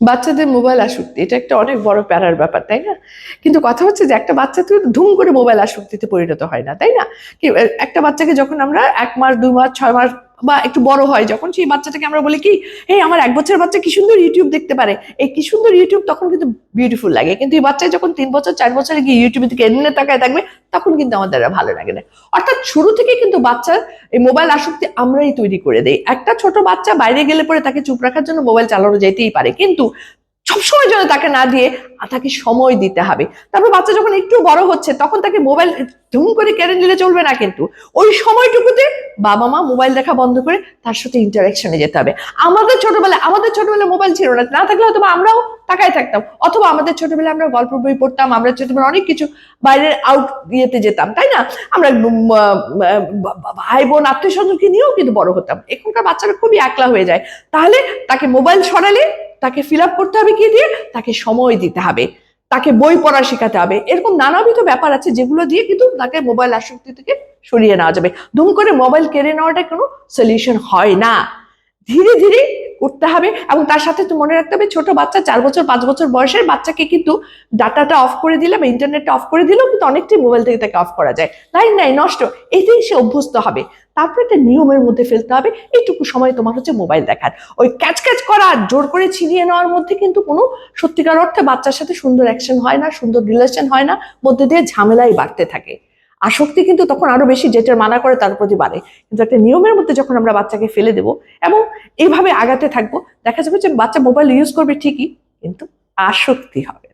বাচ্চাদের মোবাইল আসক্তি, এটা একটা অনেক বড় প্যারার ব্যাপার, তাই না? কিন্তু কথা হচ্ছে যে একটা বাচ্চা তো ধুম করে মোবাইল আসক্তিতে পরিণত হয় না, তাই না? একটা বাচ্চাকে যখন আমরা এক মাস দুই মাস ছয় মাস বা একটু বড় হয়, যখন সেই বাচ্চাটাকে আমরা বলি কি এই আমার এক বছরের বাচ্চা কি সুন্দর ইউটিউব দেখতে পারে? এই কি সুন্দর ইউটিউব তখন কিন্তু বিউটিফুল লাগে। কিন্তু এই বাচ্চা যখন তিন বছর, চার বছরে গিয়ে ইউটিউবের থেকে এমনি তাকায় থাকবে, তখন কিন্তু আমাদের ভালো লাগে না। অর্থাৎ শুরু থেকে কিন্তু বাচ্চার এই মোবাইল আসক্তি আমরাই তৈরি করে দেই। একটা ছোট বাচ্চা বাইরে গেলে পরে তাকে চুপ রাখার জন্য মোবাইল চালানো যেতেই পারে। কিন্তু সবসময় জন্য তাকে না দিয়ে তাকে সময় দিতে হবে। তারপর বাচ্চা যখন একটু বড় হচ্ছে, তখন তাকে মোবাইল ধুম করে কেড়ে নিলে চলবে না কিন্তু। ওই সময়টুকুতে বাবা মা মোবাইল দেখা বন্ধ করে তার সাথে ইন্টারাকশনে যেতে হবে। আমাদের ছোটবেলায় আমাদের ছোটবেলায় মোবাইল ছিল না। না থাকলে হয়তো আমরাও তাকায় থাকতাম। অথবা আমাদের ছোটবেলায় আমরা গল্প বই পড়তাম, আমরা ছোটবেলায় অনেক কিছু বাইরের আউট ইয়েতে যেতাম, তাই না? আমরা ভাই বোন আত্মীয় স্বজনকে নিয়েও কিন্তু বড় হতাম। এখনকার বাচ্চারা খুবই একলা হয়ে যায়। তাহলে তাকে মোবাইল সরালে তাকে ফিল করতে হবে কি দিয়ে? তাকে সময় দিতে হবে। তাকে বই পড়া শেখাতে হবে। এরকম নানাবিধ ব্যাপার আছে যেগুলো দিয়ে কিন্তু তাকে মোবাইল আসক্তি থেকে সরিয়ে নেওয়া যাবে। ধুম করে মোবাইল কেড়ে নেওয়াটা কোনো সলিউশন হয় না। ধীরে ধীরে করতে হবে এবং তার সাথে তো মনে রাখতে হবে ছোট বাচ্চা চার বছর, পাঁচ বছর বয়সের বাচ্চাকে কিন্তু ডাটাটা অফ করে দিলে বা ইন্টারনেটটা অফ করে দিলেও কিন্তু অনেকটাই মোবাইল থেকে তাকে অফ করা যায়। লাইন নাই, নষ্ট। এতেই সে অভ্যস্ত হবে। তারপরে একটা নিয়মের মধ্যে ফেলতে হবে, এইটুকু সময় তোমার হচ্ছে মোবাইল দেখার। ওই ক্যাচ ক্যাচ করা, জোর করে ছিনিয়ে নেওয়ার মধ্যে কিন্তু কোনো সত্যিকার অর্থে বাচ্চার সাথে সুন্দর অ্যাকশন হয় না, সুন্দর রিলেশন হয় না, মধ্যে দিয়ে ঝামেলাই বাড়তে থাকে। আসক্তি কিন্তু তখন আরও বেশি, যেটার মানা করে তার প্রতি বাড়ে কিন্তু একটা নিয়মের মধ্যে যখন আমরা বাচ্চাকে ফেলে দেব এবং এইভাবে আগাতে থাকব। দেখা যাবে যে বাচ্চা মোবাইল ইউজ করবে ঠিকই কিন্তু আসক্তি হবে।